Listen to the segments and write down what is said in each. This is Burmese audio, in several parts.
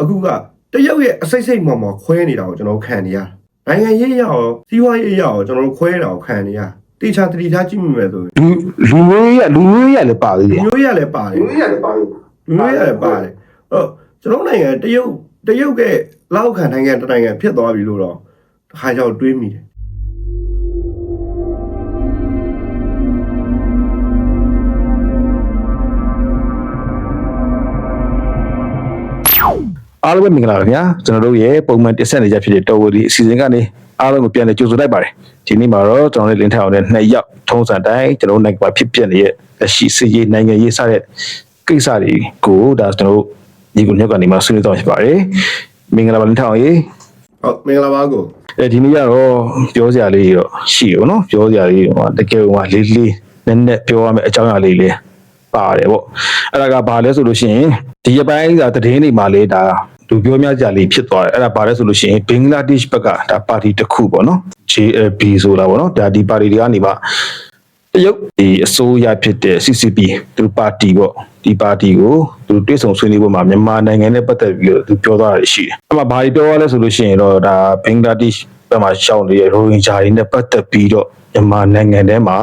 အခုကတရုတ်ရဲ့အစိတ်စိတ်မှောင်မှောင်ခွဲနေတာကိုကျွန်တော်တို့ခံနေရနိုင်ငံရေးရအောင်စီးပွားရေးရအောင်ကျွန်တော်တို့ခွဲတာကိုခံနေရတေချာတတိထားကြည့်မိမယ်ဆိုရင်လူလူမျိုးရလူမျိုးရလည်းပါသေးလူတယ်မျိုးရလည်းပါတယ်လူကြီးရတယ်ပါလို့လူမျိုးရလည်းပါတယ်အဲ့တော့ကျွန်တော်နိုင်ငံတရုတ်တရုတ်ကလောက်ခံနိုင်ငံတစ်နိုင်ငံဖြစ်သွားပြီလို့တော့တစ်ခါကြောက်တွေးမိတယ် အားလုံးပဲမင်္ဂလာပါခင်ဗျာကျွန်တော်တို့ရဲ့ပုံမှန်တက်ဆက်နေကြဖြစ်တဲ့တော်ဝဒီအစီအစဉ်ကနေအားလုံးကိုပြန်လည်ကြိုဆိုလိုက်ပါတယ်ဒီနေ့မှာတော့ကျွန်တော်တို့လင်းထောင်တဲ့နှစ်ယောက်ထုံးစံတိုင်းကျွန်တော်တို့နိုင်ငံမှာဖြစ်ပျက်နေတဲ့လက်ရှိစစ်ရေးနိုင်ငံရေးစတဲ့ကိစ္စတွေကိုဒါကျွန်တော်တို့ဒီကုညက်ကနေမှဆွေးနွေးတော့ဖြစ်ပါတယ်မင်္ဂလာပါလင်းထောင်ရေဟုတ်မင်္ဂလာပါကိုအဲဒီနေ့ကတော့ပြောစရာလေးတော့ရှိရောနော်ပြောစရာလေးတော့တကယ်ဟိုလေးလေးနည်းနည်းပြောရမယ့်အကြောင်းအရာလေးလေးပါတယ်ပေါ့အဲ့ဒါကဘာလဲဆိုလို့ရှိရင်ဒီရက်ပိုင်းကသတင်းတွေမှာလေဒါ လူပြောများကြလေးဖြစ်သွားတယ်အဲ့ဒါဘာလဲဆိုလို့ရှိရင်ဘင်္ဂလားဒေ့ရှ်ဘက်ကဒါပါတီတစ်ခုပေါ့နော် JLB ဆိုတာပေါ့နော်ဒါဒီပါတီတွေကနေပါတရုတ်ဒီအစိုးရဖြစ်တဲ့ CCP သူပါတီပေါ့ဒီပါတီကိုသူတွဲဆောင်ဆွေးနွေးပွဲမှာမြန်မာနိုင်ငံနဲ့ပတ်သက်ပြီးတော့သူပြောသွားတာရှိတယ်အဲ့မှာဘာတွေပြောရလဲဆိုလို့ရှိရင်တော့ဒါဘင်္ဂလားဒေ့ရှ်ဘက်မှာရှောင်းနေတဲ့ရိုဟင်ဂျာတွေနဲ့ပတ်သက်ပြီးတော့မြန်မာနိုင်ငံထဲမှာ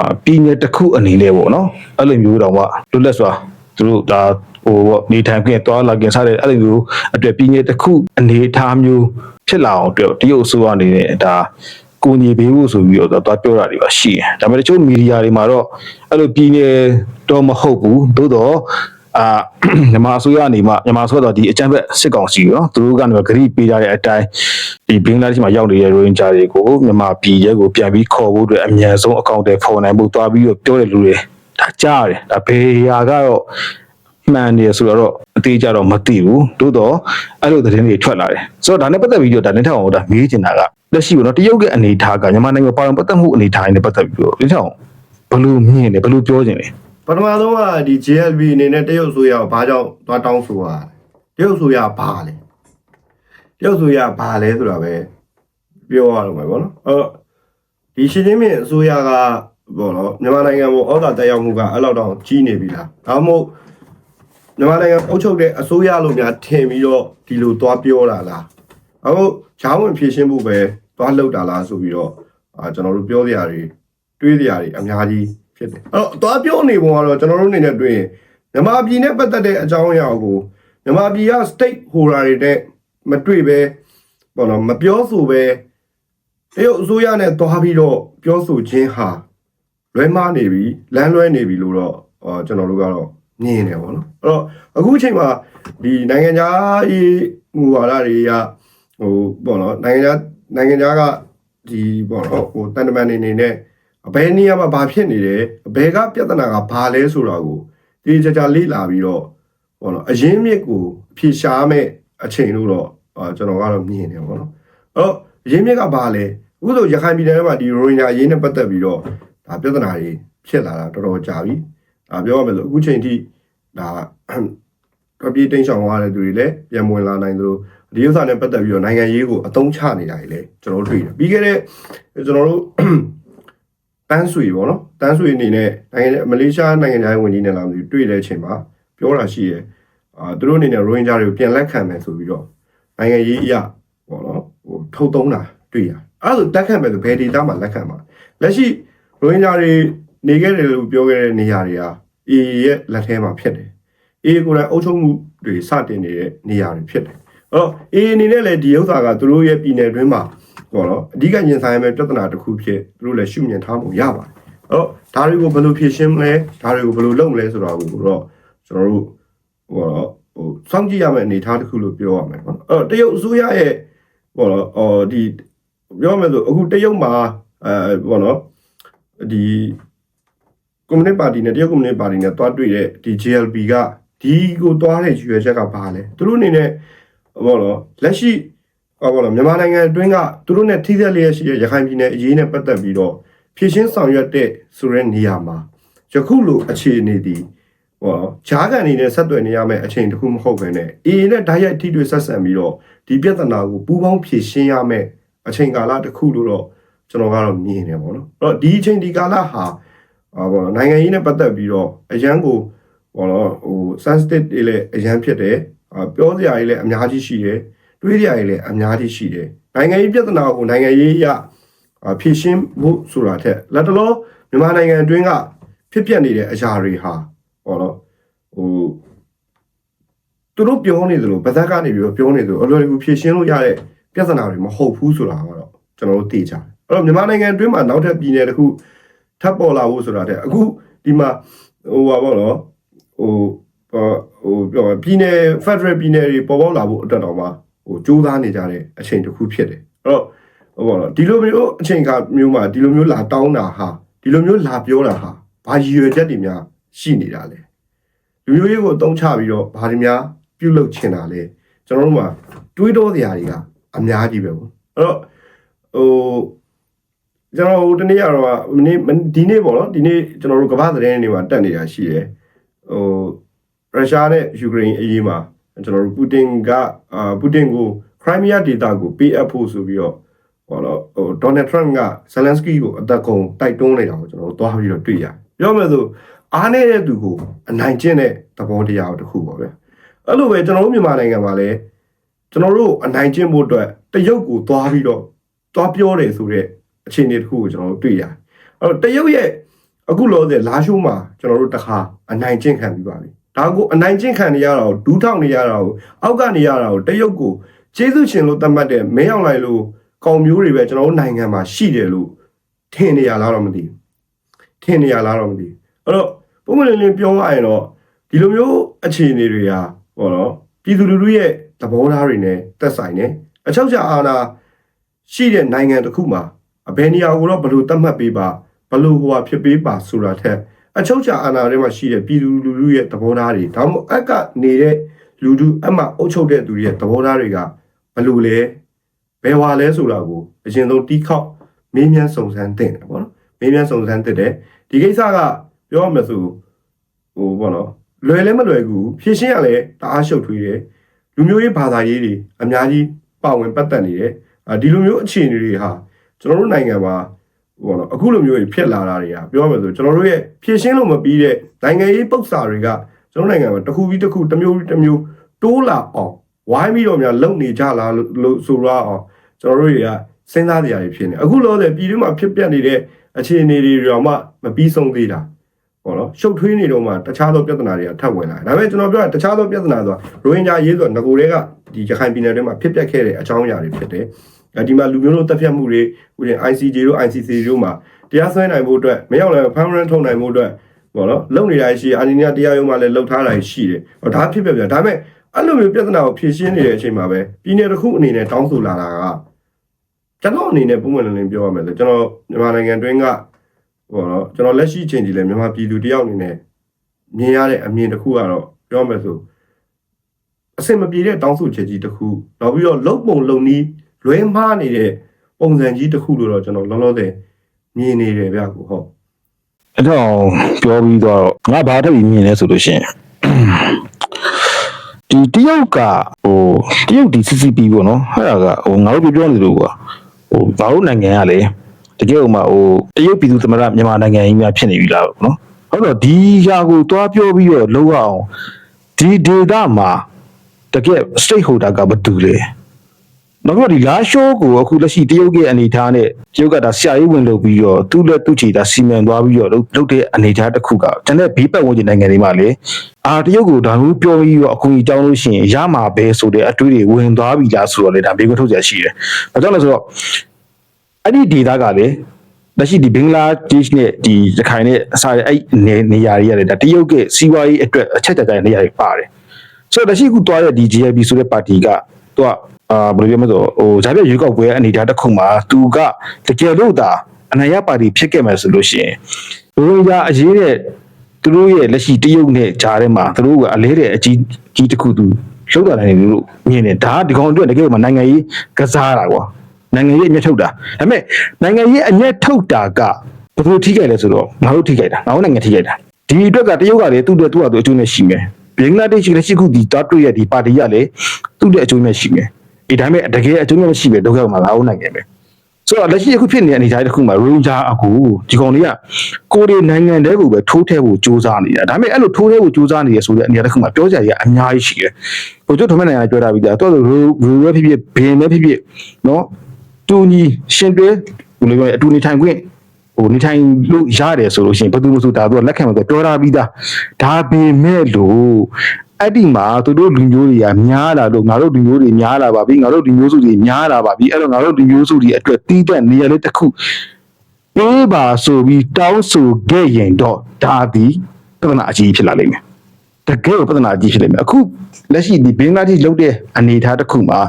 အာပြည်နယ်တစ်ခုအနေနဲ့ပေါ့နော်အဲ့လိုမျိုးတော့မှလွတ်လပ်စွာသူတို့ဒါ ဟိုပေါ့နေထိုင်ခွင့်သွားလာခွင့်စတဲ့အဲ့လိုမျိုးအတွက်ပြည်နယ်တစ်ခုအနေအထားမျိုးဖြစ်လာအောင်အတွက်တရုတ်အစိုးရအနေနဲ့ဒါကိုညီပေးဖို့ဆိုပြီးတော့သွားပြောတာတွေပါရှိတယ်ဒါပေမဲ့တချို့မီဒီယာတွေမှာတော့အဲ့လိုပြည်နယ်တော့မဟုတ်ဘူးသို့တော့အာမြန်မာအစိုးရအနေမှာမြန်မာအစိုးရတော့ဒီအကြမ်းဖက်စစ်ကောင်စီရောသူတို့ကနေဂရိပေးကြတဲ့အတိုင်းဒီဘင်္ဂလားဒေ့ရှ်မှာရောက်နေတဲ့ရိုဟင်ဂျာတွေကိုမြန်မာပြည်ရဲကိုပြန်ပြီးခေါ်ဖို့အတွက်အမြန်ဆုံးအကောင့်တွေဖော်နိုင်ဖို့သွားပြီးတော့ပြောတဲ့လူတွေဒါကြားတယ်ဒါဘေးရာကတော့ မှန်တယ်ဆိုတော့အသေးကြတော့မသိဘူးသို့တော့အဲ့လိုသတင်းတွေထွက်လာတယ်ဆိုတော့ဒါနဲ့ပတ်သက်ပြီးတော့ဒါနဲ့ထောင်အောင်ဒါမေးချင်တာကလက်ရှိပေါ့နော်တရုတ်ရဲ့အနေအထားကမြန်မာနိုင်ငံပါဝင်ပတ်သက်မှုအနေအထားနဲ့ပတ်သက်ပြီးတော့ဒီထောင်ဘယ်လိုမြင်လဲဘယ်လိုပြောချင်လဲပထမဆုံးကဒီ JLB အနေနဲ့တရုတ်ဆိုရကိုဘာကြောင့်သွားတောင်းဆိုရလဲတရုတ်ဆိုရဘာလဲတရုတ်ဆိုရဘာလဲဆိုတာပဲပြောရတော့မယ်ပေါ့နော်အဲ့တော့ဒီရှင်းချင်းမြင့်အစိုးရကပေါ့နော်မြန်မာနိုင်ငံပေါ်ဩဇာတက်ရောက်မှုကအဲ့လောက်တော့ကြီးနေပြီလားဒါမှမဟုတ် မြန်မာနိုင်ငံအုပ်ချုပ်တဲ့အစိုးရလို့များထင်ပြီးတော့ဒီလိုသွားပြောတာလားအခုဂျောင်းဝင်ဖြည့်ရှင်းဖို့ပဲသွားလှုပ်တာလားဆိုပြီးတော့အာကျွန်တော်တို့ပြောစရာတွေတွေးစရာတွေအများကြီးဖြစ်တယ်အဲ့တော့သွားပြောနေပုံကတော့ကျွန်တော်တို့အနေနဲ့တွေ့ရင်မြန်မာပြည်နဲ့ပတ်သက်တဲ့အကြောင်းအရာကိုမြန်မာပြည်က state holder တွေနဲ့မတွေ့ပဲပေါ့နော်မပြောဆိုပဲတရုတ်အစိုးရနဲ့သွားပြီးတော့ပြောဆိုခြင်းဟာလွဲမှားနေပြီလမ်းလွဲနေပြီလို့တော့အော်ကျွန်တော်တို့ကတော့ မြင်နေပါတော့အဲ့တော့အခုအချိန်မှာဒီနိုင်ငံခြားရေးမူဝါဒတွေကဟိုပေါ့နော်နိုင်ငံခြားနိုင်ငံခြားကဒီပေါ့နော်ဟိုတန်တမန်နေနေနဲ့အဘယ်နေရာမှာဘာဖြစ်နေတယ်အဘယ်ကပြဿနာကဘာလဲဆိုတာကိုဒီကြကြလေးလာပြီးတော့ပေါ့နော်အရင်မြစ်ကိုအဖြေရှားမဲ့အချိန်လို့တော့အာကျွန်တော်ကတော့မြင်နေပါတော့အဲ့တော့အရင်မြစ်ကဘာလဲအခုဆိုရခိုင်ပြည်နယ်ထဲမှာဒီရိုဟင်ဂျာအရေးနဲ့ပတ်သက်ပြီးတော့ဒါပြဿနာတွေဖြစ်လာတာတော်တော်ကြာပြီ ဒါပြောရမယ်ဆိုအခုချိန်ထိဒါတော်ပြေးတိန်ဆောင်သွားတဲ့သူတွေလည်းပြန်ဝင်လာနိုင်သလိုဒီဥစ္စာနဲ့ပတ်သက်ပြီးတော့နိုင်ငံရေးကိုအသုံးချနေတာတွေလည်းကျွန်တော်တို့တွေ့တယ်ပြီးခဲ့တဲ့ကျွန်တော်တို့တန်းဆွေပေါ့နော်တန်းဆွေအနေနဲ့နိုင်ငံမလေးရှားနိုင်ငံသားဝင်ကြီးနဲ့လာမသိဘူးတွေ့တဲ့အချိန်မှာပြောတာရှိရဲအာသူတို့အနေနဲ့ရိုဟင်ဂျာတွေကိုပြန်လက်ခံမယ်ဆိုပြီးတော့နိုင်ငံရေးအရာပေါ့နော်ဟိုထုတ်သုံးတာတွေ့ရအဲ့ဒါဆိုတက်ခံမယ်ဆိုဘယ်ဒေတာမှာလက်ခံမှာလက်ရှိရိုဟင်ဂျာတွေ နေခဲ့တယ်လို့ပြောခဲ့တဲ့နေရာတွေကအေရဲ့လက်ထဲမှာဖြစ်တယ်အေကိုယ်တိုင်အုပ်ချုပ်မှုတွေစတင်နေတဲ့နေရာတွေဖြစ်တယ်အဲ့တော့အေအနေနဲ့လည်းဒီဥစ္စာကသူတို့ရဲ့ပြည်နယ်တွင်းမှာပေါ့နော်အဓိကရင်ဆိုင်ရမယ့်ပြဿနာတစ်ခုဖြစ်သူတို့လည်းရှုမြင်ထားမှုရပါတယ်အဲ့တော့ဒါတွေကိုဘယ်လိုဖြေရှင်းမလဲဒါတွေကိုဘယ်လိုလုပ်မလဲဆိုတာကိုတော့ကျွန်တော်တို့ဟိုတော့ဟိုစောင့်ကြည့်ရမယ့်အနေအထားတစ်ခုလို့ပြောရမယ်ပေါ့နော်အဲ့တော့တရုတ်အစိုးရရဲ့ပေါ့နော်အော်ဒီပြောရမယ်ဆိုအခုတရုတ်မှာအဲပေါ့နော်ဒီ ကွန်မြူနတီပါတီနဲ့တရုတ်ကွန်မြူနတီပါတီနဲ့တွားတွေ့တဲ့ဒီ JLB ကဒီကိုတွားတဲ့ရွေချက်ကဘာလဲသူတို့အနေနဲ့ပေါ့နော်လက်ရှိဟောဘောနော်မြန်မာနိုင်ငံအတွင်းကသူတို့နဲ့ထိသက်လျက်ရှိတဲ့ရခိုင်ပြည်နယ်အရေးနဲ့ပတ်သက်ပြီးတော့ဖြည့်ရှင်းဆောင်ရွက်တဲ့ဆိုတဲ့နေရာမှာယခုလိုအခြေအနေဒီဟောဂျားကန်နေနဲ့ဆက်သွယ်နေရမယ့်အချိန်တစ်ခုမဟုတ်ဘဲနဲ့အေးနဲ့ဓာတ်ရိုက်ထိတွေ့ဆက်ဆံပြီးတော့ဒီပြဿနာကိုပူးပေါင်းဖြည့်ရှင်းရမယ့်အချိန်ကာလတစ်ခုလို့တော့ကျွန်တော်ကတော့မြင်နေပါတော့အဲ့တော့ဒီအချိန်ဒီကာလဟာ ဟောဘောနော်နိုင်ငံရေးနဲ့ပတ်သက်ပြီးတော့အရန်ကိုဟောနော်ဟို sensitive တွေလည်းအရန်ဖြစ်တယ်အာပြောစရာကြီးလည်းအများကြီးရှိတယ်တွေးစရာကြီးလည်းအများကြီးရှိတယ်နိုင်ငံရေးပြဿနာကိုနိုင်ငံရေးအရအာဖြေရှင်းဖို့ဆိုတာထက်လက်တလောမြန်မာနိုင်ငံအတွင်းကဖြစ်ပျက်နေတဲ့အရာတွေဟာဟောတော့ဟိုသူတို့ပြောနေသလိုဗဇက်ကနေပြီးတော့ပြောနေသလိုအလွယ်တကူဖြေရှင်းလို့ရတဲ့ပြဿနာတွေမဟုတ်ဘူးဆိုတာကတော့ကျွန်တော်တို့သိကြတယ်အဲ့တော့မြန်မာနိုင်ငံအတွင်းမှာနောက်ထပ်ပြည်နယ်တစ်ခု ထပ်ပေါ်လာဖို့ဆိုတာတဲ့အခုဒီမှာဟိုပါဘောနော်ဟိုဟိုပြောပြည်နယ် Federal ပြည်နယ်တွေပေါ်ပေါက်လာဖို့အတွက်တော့မှဟိုစူးစမ်းနေကြတဲ့အချိန်တစ်ခုဖြစ်တယ်အဲ့တော့ဟိုပါတော့ဒီလိုမျိုးအချိန်ကမျိုးမှာဒီလိုမျိုးလာတောင်းတာဟာဒီလိုမျိုးလာပြောတာဟာဘာရည်ရွယ်ချက်တွေများရှိနေတာလဲလူမျိုးရေးကိုအသုံးချပြီးတော့ဘာတွေများပြုလုပ်ချင်တာလဲကျွန်တော်တို့မှာတွေးတောစရာတွေကအများကြီးပဲပေါ့အဲ့တော့ဟို ကျွန်တော်ဟိုတနေ့ကတော့မနေ့ဒီနေ့ပေါ့နော်ဒီနေ့ကျွန်တော်တို့ကမ္ဘာသတင်းတွေမှာတက်နေတာရှိတယ်ဟိုရုရှားနဲ့ယူကရိန်းအရေးမှာကျွန်တော်တို့ပူတင်ကအာပူတင်ကိုခရိုင်းမီးယားဒေသကိုပေးအပ်ဖို့ဆိုပြီးတော့ဟောတော့ဟိုဒေါ်နယ်ထရန့်ကဇလန်စကီကိုအသက်ကုန်တိုက်တွန်းနေတာကိုကျွန်တော်တို့သွားပြီးတော့တွေ့ရတယ်ပြောမယ်ဆိုအားနေတဲ့သူကိုအနိုင်ကျင့်တဲ့သဘောတရားတစ်ခုပေါ့ဗျာအဲ့လိုပဲကျွန်တော်တို့မြန်မာနိုင်ငံမှာလည်းကျွန်တော်တို့အနိုင်ကျင့်ဖို့အတွက်တရုတ်ကိုသွားပြီးတော့သွားပြောတယ်ဆိုတဲ့ အခြေအနေတစ်ခုကိုကျွန်တော်တို့တွေ့ရတယ်အဲ့တော့တရုတ်ရဲ့အခုလောဆယ်လာရှိုးမှာကျွန်တော်တို့တခါအနိုင်ကျင့်ခံပြီးပါပြီဒါကိုအနိုင်ကျင့်ခံနေရတာကိုဒူးထောက်နေရတာကိုအောက်ကနေရတာကိုတရုတ်ကိုကျေးဇူးရှင်လို့သတ်မှတ်တဲ့မင်းအောင်လိုက်လို့ကောင်မျိုးတွေပဲကျွန်တော်တို့နိုင်ငံမှာရှိတယ်လို့ထင်နေရလားတော့မသိဘူးထင်နေရလားတော့မသိဘူးအဲ့တော့ပုံမှန်လင်းလင်းပြောရရင်တော့ဒီလိုမျိုးအခြေအနေတွေဟာဟောတော့ပြည်သူလူထုရဲ့သဘောထားတွေနဲ့သက်ဆိုင်တယ်အချုပ်ချာအာဏာရှိတဲ့နိုင်ငံတစ်ခုမှာ အဘယ်နေရာကိုတော့ဘယ်လိုသတ်မှတ်ပေးပါဘယ်လိုဟိုဟာဖြစ်ပေးပါဆိုတာထက်အချုပ်ချာအာဏာထဲမှာရှိတဲ့ပြည်သူလူထုရဲ့သဘောထားတွေဒါမှမဟုတ်အက်ကနေတဲ့လူထုအမှအုပ်ချုပ်တဲ့သူတွေရဲ့သဘောထားတွေကဘယ်လိုလဲဘယ်ဟွာလဲဆိုတာကိုအရင်ဆုံးတီးခေါက်မင်းမြန်စုံစမ်းတင်တယ်ပေါ့နော်မင်းမြန်စုံစမ်းတင်တယ်ဒီကိစ္စကပြောရမယ်ဆိုဟိုပေါ့နော်လွယ်လဲမလွယ်ကူဖြည့်ရှင်းရလဲတအားရှုပ်ထွေးတယ်လူမျိုးရေးဘာသာရေးတွေအများကြီးပါဝင်ပတ်သက်နေတယ်အာဒီလိုမျိုးအခြေအနေတွေဟာ ကျွန်တော်တို့နိုင်ငံမှာဟိုပေါ့နော်အခုလိုမျိုးဖြစ်လာတာတွေကပြောရမယ်ဆိုကျွန်တော်တို့ရဲ့ဖြည့်ရှင်းလို့မပြီးတဲ့နိုင်ငံရေးပု္ပ္ပစာတွေကကျွန်တော်နိုင်ငံမှာတစ်ခုပြီးတစ်ခုတစ်မျိုးပြီးတစ်မျိုးတိုးလာအောင်ဝိုင်းပြီးတော့များလုံနေကြလားလို့ဆိုတော့အောင်ကျွန်တော်တို့တွေကစဉ်းစားကြရဖြစ်နေအခုလောဆယ်ပြည်တွင်းမှာဖြစ်ပျက်နေတဲ့အခြေအနေတွေတော့မှမပြီးဆုံးသေးတာပေါ့နော်ရှုပ်ထွေးနေတော့မှတခြားသောပြဿနာတွေကထပ်ဝင်လာတယ်ဒါပေမဲ့ကျွန်တော်ပြောတာတခြားသောပြဿနာဆိုတာရိုဟင်ဂျာရေးဆိုငကိုတွေကဒီရခိုင်ပြည်နယ်တွင်းမှာဖြစ်ပျက်ခဲ့တဲ့အကြောင်းအရာတွေဖြစ်တယ် ဒီမှာလူမျိုးတို့တပ်ဖြတ်မှုတွေဥပဒေ ICJ တို့ ICC တို့မှာတရားစွဲနိုင်ဖို့အတွက်မရောက်လည်းဖမ်းရန်ထုတ်နိုင်ဖို့အတွက်ပေါ့နော်လုံနေတာရှိအာနီနီယာတရားရုံးမှာလည်းလှုပ်ထားတာရှိတယ်ဟောဒါဖြစ်ပြပြဒါပေမဲ့အဲ့လိုမျိုးပြဿနာကိုဖြေရှင်းနေတဲ့အချိန်မှာပဲပြည်နယ်တစ်ခုအနေနဲ့တောင်းဆိုလာတာကကျွန်တော်အနေနဲ့ပုံမှန်လည်းပြောရမယ်ဆိုကျွန်တော်မြန်မာနိုင်ငံတွင်းကပေါ့နော်ကျွန်တော်လက်ရှိအချိန်ကြီးလည်းမြန်မာပြည်သူတယောက်အနေနဲ့မြင်ရတဲ့အမြင်တစ်ခုကတော့ပြောမယ်ဆိုအဆင်မပြေတဲ့တောင်းဆိုချက်ကြီးတစ်ခုနောက်ပြီးတော့လုံပုံလုံနီး လွဲမှားနေတဲ့ပုံစံကြီးတစ်ခုလို့တော့ကျွန်တော်လောလောဆယ်မြင်နေတယ်ဗျကိုဟုတ်အဲ့တော့ပြောပြီးတော့ငါဘာထပ်ပြီးမြင်လဲဆိုလို့ရှိရင်ဒီတရုတ်ကဟိုတရုတ်ဒီ CCP ပေါ့နော်အဲ့ဒါကဟိုငါတို့ပြောပြောနေလို့ကွာဟိုဘာလို့နိုင်ငံကလေတကယ်ဥမာဟိုတရုတ်ပြည်သူသမ္မတမြန်မာနိုင်ငံကြီးများဖြစ်နေပြီလားပေါ့နော်ဟုတ်တော့ဒီဟာကိုတွားပြောပြီးတော့လောက်အောင်ဒီဒေတာမှာတကယ် stakeholder ကဘာတူလဲ နောက်ပြီးတော့ဒီလာရှိုးကိုအခုလက်ရှိတရုတ်ရဲ့အနေအထားနဲ့တရုတ်ကဒါဆရာကြီးဝင်လုပ်ပြီးတော့သူ့လက်သူ့ချီဒါစီမံသွားပြီးတော့လုပ်လုပ်တဲ့အနေအထားတစ်ခုကတန်တဲ့ဘေးပတ်ဝန်းကျင်နိုင်ငံတွေမှာလေအာတရုတ်ကိုဒါမျိုးပြောပြီးတော့အခုကြီးတောင်းလို့ရှိရင်ရမှာပဲဆိုတဲ့အတွေ့အကြုံဝင်သွားပြီလားဆိုတော့လေဒါဘေးကထုတ်ကြရှိတယ်။ဘာကြောင့်လဲဆိုတော့အဲ့ဒီဒေတာကလေလက်ရှိဒီဘင်္ဂလားဒေ့ရှ်နဲ့ဒီရခိုင်နဲ့အစားအဲ့နေနေရာတွေရတယ်ဒါတရုတ်ကစီးပွားရေးအတွက်အချက်တကြတဲ့နေရာတွေပါတယ်။ဆိုတော့လက်ရှိအခုသွားတဲ့ဒီ GLB ဆိုတဲ့ပါတီကသူက အာဘယ်လိုပြောမလဲဆိုဟိုဂျာပြရွေးကောက်ပွဲအနေအထားတစ်ခုမှာသူကတကယ်လို့သာအနိုင်ရပါတီဖြစ်ခဲ့မယ်ဆိုလို့ရှိရင်ရိုဟင်ဂျာအရေးတဲ့သူတို့ရဲ့လက်ရှိတရုတ်နဲ့ဂျာထဲမှာသူတို့ကအလဲတဲ့အကြီးကြီးတစ်ခုသူလှုပ်တာနိုင်တယ်လို့မြင်တယ်ဒါကဒီကောင်အတွက်တကယ်မှနိုင်ငံရေးကစားတာကွာနိုင်ငံရေးအမျက်ထုတ်တာဒါပေမဲ့နိုင်ငံရေးအမျက်ထုတ်တာကဘယ်လိုထိခိုက်လဲဆိုတော့ငါတို့ထိခိုက်တာငါတို့နိုင်ငံထိခိုက်တာဒီအတွက်ကတရုတ်ကလည်းသူ့အတွက်သူ့ဟာသူအကျိုးနဲ့ရှိမယ်ဘင်္ဂလားဒေ့ရှ်ကလည်းရှိခုဒီတာတွေ့ရဒီပါတီကလည်းသူ့ရဲ့အကျိုးနဲ့ရှိမယ် ဒီဒါပေမဲ့တကယ်အကျိုးမရှိပဲဒုက္ခမှာငါ့ဦးနိုင်ငံပဲဆိုတော့လက်ရှိအခုဖြစ်နေတဲ့အနေအထားတစ်ခုမှာရိုဂျာအကူဒီကောင်တွေကကိုရီနိုင်ငံတဲကိုပဲထိုးထဲဖို့စူးစမ်းနေတာဒါပေမဲ့အဲ့လိုထိုးထဲဖို့စူးစမ်းနေရဆိုတဲ့အနေအထားတစ်ခုမှာပြောကြရအများကြီးရှိတယ်ဘိုလ်ချုပ်ထမင်းနိုင်ငံကပြောတာပြီးသားတော်တော်ရိုရိုပဲဖြစ်ဖြစ်ဘင်းပဲဖြစ်ဖြစ်နော်တူညီရှင်တွဲဘယ်လိုပြောလဲအတူနေထိုင်ခွင့်ဟိုနေထိုင်လို့ရတယ်ဆိုလို့ရှိရင်ဘယ်သူမှမဆိုဒါသူကလက်ခံမှာဆိုပြောတာပြီးသားဒါပေမဲ့လို့ အဲ့ဒီမှာသူတို့လူမျိုးတွေကများလာလို့ငါတို့လူမျိုးတွေများလာပါပြီငါတို့လူမျိုးစုတွေများလာပါပြီအဲ့တော့ငါတို့လူမျိုးစုတွေအတွက်တီးတဲ့နေရာလေးတစ်ခုပေးပါဆိုပြီးတောင်းဆိုခဲ့ရင်တော့ဒါသည်ပြဿနာအကြီးဖြစ်လာလိမ့်မယ်တကယ်ကိုပြဿနာအကြီးဖြစ်လိမ့်မယ်အခုလက်ရှိဒီဘင်္ဂလားဒေ့ရှ်လုပ်တဲ့အနေအထားတစ်ခုမှာ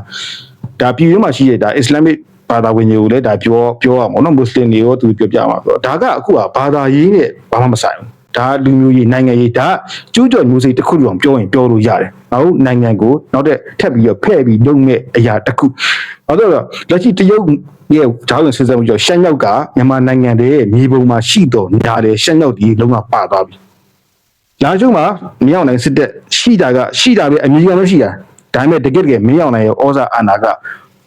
ဒါပြည်တွင်းမှာရှိတဲ့ဒါအစ္စလာမစ်ဘာသာဝင်တွေကိုလည်းဒါပြောပြောရမှာနော်မွတ်စလင်တွေရောသူပြောပြမှာဆိုတော့ဒါကအခုကဘာသာရေးနဲ့ဘာမှမဆိုင်ဘူး ဒါလူမျိုးရေးနိုင်ငံရေးဒါကျူးကျော်မျိုးစိတ်တစ်ခုတောင်ပြောရင်ပြောလို့ရတယ်။နောက်နိုင်ငံကိုနောက်တဲ့ထပ်ပြီးတော့ဖဲ့ပြီးလုပ်မဲ့အရာတစ်ခု။ဘာလို့လဲလက်ရှိတရုတ်ရဲ့ဂျာဝင်စစ်စပ်မှုကြောင့်ရှမ်းမြောက်ကမြန်မာနိုင်ငံရဲ့မြေပုံမှာရှိတော်ညာတယ်ရှမ်းမြောက်ဒီလုံးဝပါသွားပြီ။လာကျုံမှာမင်းအောင်နိုင်စစ်တဲ့ရှိတာကရှိတာပဲအမြင်ကတော့ရှိတာ။ဒါပေမဲ့တကယ်တကယ်မင်းအောင်နိုင်ရဲ့ဩဇာအာဏာက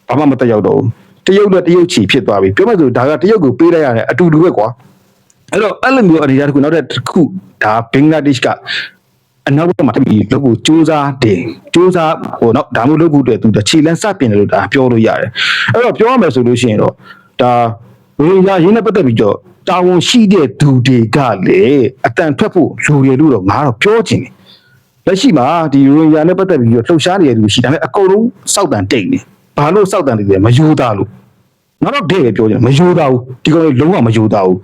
ဘာမှမတက်ရောက်တော့ဘူး။တရုတ်နဲ့တရုတ်ချီဖြစ်သွားပြီ။ပြောမှဆိုဒါကတရုတ်ကိုပေးလိုက်ရတယ်အတူတူပဲကွာ။ အဲ့တော့အဲ့လိုမျိုးအနေအထားတစ်ခုနောက်တဲ့တစ်ခုဒါဘင်္ဂလားဒေ့ရှ်ကအနောက်ဘက်မှာတပီလုပ်ဖို့စူးစမ်းတယ်စူးစမ်းဟိုနော်ဒါမျိုးလုပ်ဖို့အတွက်သူခြေလန်းစပင်တယ်လို့ဒါပြောလို့ရတယ်အဲ့တော့ပြောရမယ်ဆိုလို့ရှိရင်တော့ဒါဝိညာဉ်ရင်းနဲ့ပတ်သက်ပြီးတော့တာဝန်ရှိတဲ့သူတွေကလေအတန်ထွက်ဖို့လိုရလို့တော့ငါတော့ပြောချင်တယ်လက်ရှိမှာဒီရိုဟင်ဂျာနဲ့ပတ်သက်ပြီးတော့လှုပ်ရှားနေတဲ့လူရှိဒါပေမဲ့အကုန်လုံးစောက်တန်တိတ်နေဘာလို့စောက်တန်နေလဲမယိုးသားလို့ငါတော့တဲ့ပဲပြောချင်တယ်မယိုးသားဘူးဒီကောင်လေးလုံးဝမယိုးသားဘူး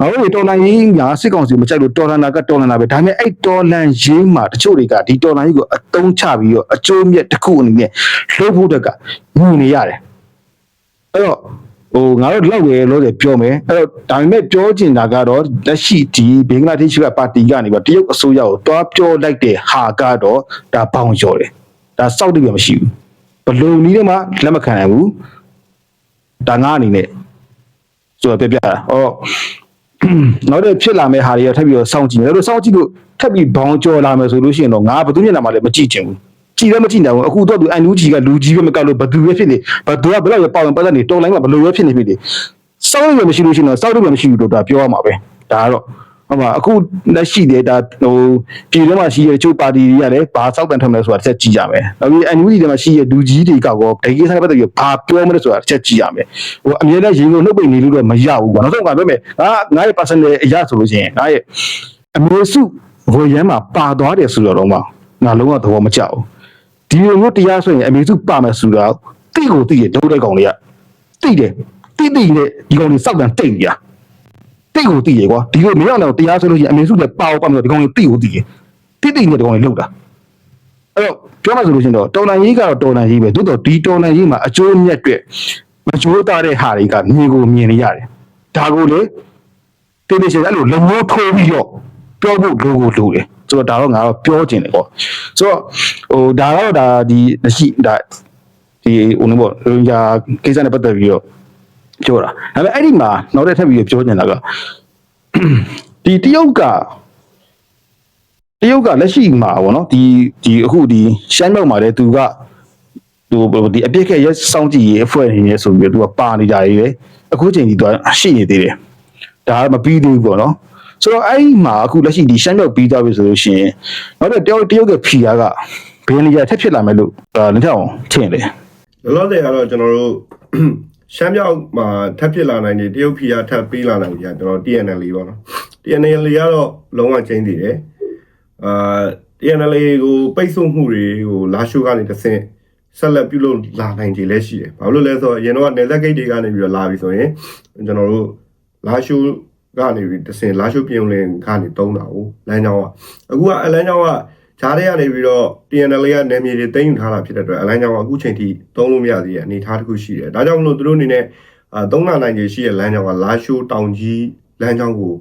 ငါတို့တော်လန်ရေးညာစစ်ကောင်စီမကြိုက်လို့တော်လန်နာကတော်လန်နာပဲဒါပေမဲ့အဲ့တော်လန်ရေးမှာတချို့တွေကဒီတော်လန်ရေးကိုအတုံးချပြီးတော့အကျိုးမြတ်တစ်ခုအနေနဲ့လှုပ်ဖို့တက်ကညှိနေရတယ်အဲ့တော့ဟိုငါတို့လောက်ရလို့ပြောမယ်အဲ့တော့ဒါပေမဲ့ပြောချင်တာကတော့လက်ရှိဒီဘင်္ဂလားဒေ့ရှ်ကပါတီကနေပါတရုတ်အစိုးရကိုတွားပြောလိုက်တဲ့ဟာကတော့ဒါဘောင်ကျော်တယ်ဒါစောက်တည်းပဲမရှိဘူးဘလုံနည်းနဲ့မှလက်မခံနိုင်ဘူးဒါငါအနေနဲ့ဆိုတော့ပြပြတာဟော နောက်တဲ့ဖြစ်လာမယ့်ဟာတွေကထပ်ပြီးတော့စောင့်ကြည့်မယ်။ဒါတို့စောင့်ကြည့်လို့ထပ်ပြီးဘောင်းကြော်လာမယ်ဆိုလို့ရှိရင်တော့ငါဘယ်သူမျက်နှာမှလည်းမကြည့်ချင်ဘူး။ကြည့်လည်းမကြည့်နိုင်ဘူး။အခုတော့သူအန်နူဂျီကလူကြီးပဲမကလို့ဘယ်သူပဲဖြစ်နေဘယ်သူကဘယ်တော့ပေါင်ပတ်သက်နေတော်လိုင်းကဘယ်လိုပဲဖြစ်နေဖြစ်နေစောင့်ရမရှိလို့ရှိရင်တော့စောင့်လို့မရှိဘူးတော့ဒါပြောရမှာပဲ။ဒါကတော့ ဟုတ်ပါအခုလက်ရှိတဲ့ဒါဟိုပြည်ထဲမှာရှိတဲ့ချို့ပါတီတွေကလည်းဘာစောက်တန်ထမ်းမလဲဆိုတာတစ်ချက်ကြည့်ကြမယ်။နောက်ပြီးအန်နူဂျီထဲမှာရှိတဲ့လူကြီးတွေကကောဒေဂီဆိုင်ပတ်သက်ပြီးဘာပြောမလဲဆိုတာတစ်ချက်ကြည့်ရမယ်။ဟိုအမြဲတမ်းရေငုံနှုတ်ပိတ်နေလို့တော့မရဘူးကွာ။နောက်ဆုံးကပြောမယ်ငါငါရဲ့ personal အရာဆိုလို့ရှိရင်ငါရဲ့အမျိုးစုဘိုရမ်းမှာပါသွားတယ်ဆိုတော့တော့မှငါလုံးဝသဘောမကျဘူး။ဒီလိုမျိုးတရားဆိုရင်အမျိုးစုပါမယ်ဆိုတော့တိကိုတိရဒုတဲ့ကောင်တွေကတိတယ်တိတိနဲ့ဒီကောင်တွေစောက်တန်တိတ်နေ ရတိကိုတိရကွာဒီလိုမရောက်တော့တရားဆိုလို့ရှိရင်အမျိုးစုလည်းပါအောင်ပါမယ်ဒီကောင်တွေတိကိုတိရတိတိနဲ့ဒီကောင်တွေလောက်တာအဲ့တော့ပြောမှဆိုလို့ရှိရင်တော့တော်လန်ရေးကတော့တော်လန်ရေးပဲသို့တော့ဒီတော်လန်ရေးမှာအကျိုးမြတ်အတွက်မကျိုးသားတဲ့ဟာတွေကမြင်ကိုမြင်နေရတယ်ဒါကိုလေတင်းနေရှင်အဲ့လိုလက်မိုးထိုးပြီးတော့ပြောဖို့လိုကိုလိုတယ်ဆိုတော့ဒါတော့ငါတော့ပြောချင်တယ်ပေါ့ဆိုတော့ဟိုဒါကတော့ဒါဒီရှိဒါဒီဟိုနေပေါ့လူညာကိစ္စနဲ့ပတ်သက်ပြီးတော့ ပြောတာဒါပေမဲ့အဲ့ဒီမှာနောက်တစ်ထပ်ပြီးတော့ပြောချင်တာကဒီတရုတ်ကတရုတ်ကလက်ရှိမှာဗောနော်ဒီဒီအခုဒီရှမ်းမြောက်မှာလည်းသူကသူဒီအပြစ်ခက်ရက်စောင့်ကြည့်ရေးအဖွဲ့အနေနဲ့ဆိုပြီးတော့သူကပါနေကြရေးပဲအခုချိန်ကြီးသူကရှိနေသေးတယ်ဒါကမပြီးသေးဘူးပေါ့နော်ဆိုတော့အဲ့ဒီမှာအခုလက်ရှိဒီရှမ်းမြောက်ပြီးသွားပြီဆိုလို့ရှိရင်နောက်တော့တရုတ်တရုတ်ကဖီယာကဘယ်နေရာထက်ဖြစ်လာမယ်လို့အာလက်ထအောင်ထင်တယ်လောလောဆယ်ကတော့ကျွန်တော်တို့ ရှမ်းမြောက်မှာထပ်ဖြစ်လာနိုင်တယ်တရုတ်ဖီယာထပ်ပေးလာနိုင်တယ်ကျွန်တော် TNL ပေါ့နော် TNL ကတော့လုံးဝချင်းသေးတယ်အာ TNL ကိုပိတ်ဆို့မှုတွေကိုလာရှိုးကနေတစ်ဆင့်ဆက်လက်ပြုလုပ်လာနိုင်ခြေလည်းရှိတယ်ဘာလို့လဲဆိုတော့အရင်တော့နယ်သက်ဂိတ်တွေကနေပြီးတော့လာပြီဆိုရင်ကျွန်တော်တို့လာရှိုးကနေပြီးတစ်ဆင့်လာရှိုးပြင်လင်ကနေတုံးတာကိုလမ်းကြောင်းကအခုကအလမ်းကြောင်းက ဂျားတွေကနေပြီးတော့ TNL ကနယ်မြေတွေတင်းယူထားတာဖြစ်တဲ့အတွက်အလိုင်းကြောင့်အခုချိန်ထိသုံးလို့မရသေးတဲ့အနေအထားတစ်ခုရှိတယ်။ဒါကြောင့်မလို့သူတို့အနေနဲ့အာသုံးလာနိုင်ခြေရှိတဲ့လမ်းကြောင်းကလာရှိုးတောင်ကြီးလမ်းကြောင်းကို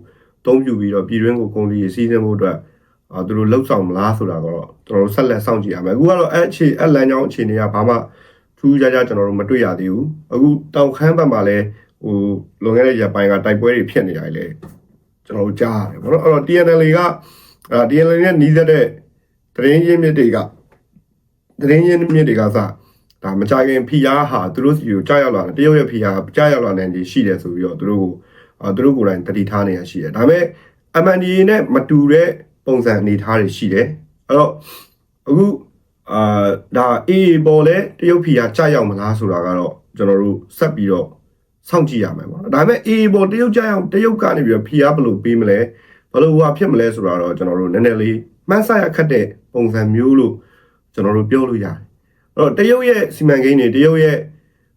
သုံးပြပြီးတော့ပြည်တွင်းကိုကုန်စည်စီးဆင်းဖို့အတွက်အာသူတို့လှုပ်ဆောင်မလားဆိုတာကတော့ကျွန်တော်တို့ဆက်လက်စောင့်ကြည့်ရမယ်။အခုကတော့အဲ့အခြေအဲ့လမ်းကြောင်းအခြေအနေကဘာမှထူးခြားခြားကျွန်တော်တို့မတွေ့ရသေးဘူး။အခုတောင်ခမ်းဘက်မှာလည်းဟိုလွန်ခဲ့တဲ့ရက်ပိုင်းကတိုက်ပွဲတွေဖြစ်နေရတယ်လေကျွန်တော်တို့ကြားရတယ်ဘောနော်အဲ့တော့ TNL ကအာ TNL နဲ့နှီးစက်တဲ့ တရင်ရင်းမြစ်တွေကတရင်ရင်းမြစ်တွေကစဒါမကြခင်ဖိအားဟာသူတို့စီကိုကြားရောက်လာတယ်တရုတ်ရဲ့ဖိအားကြားရောက်လာနေတယ်ရှိတယ်ဆိုပြီးတော့သူတို့ကိုအာသူတို့ကိုယ်တိုင်တတိထားနေရရှိတယ်ဒါပေမဲ့ MNDA နဲ့မတူတဲ့ပုံစံအနေထားတွေရှိတယ်အဲ့တော့အခုအာဒါ AA ပေါ်လဲတရုတ်ဖိအားကြားရောက်မလားဆိုတာကတော့ကျွန်တော်တို့ဆက်ပြီးတော့စောင့်ကြည့်ရမယ်ပေါ့နော်ဒါပေမဲ့ AA ပေါ်တရုတ်ကြားရောက်တရုတ်ကနေပြီးတော့ဖိအားဘယ်လိုပေးမလဲဘယ်လိုဟွာဖြစ်မလဲဆိုတာတော့ကျွန်တော်တို့နည်းနည်းလေး မှန်းဆရခတ်တဲ့ပုံစံမျိုးလို့ကျွန်တော်တို့ပြောလို့ရတယ်အဲ့တော့တရုတ်ရဲ့စီမံကိန်းတွေတရုတ်ရဲ့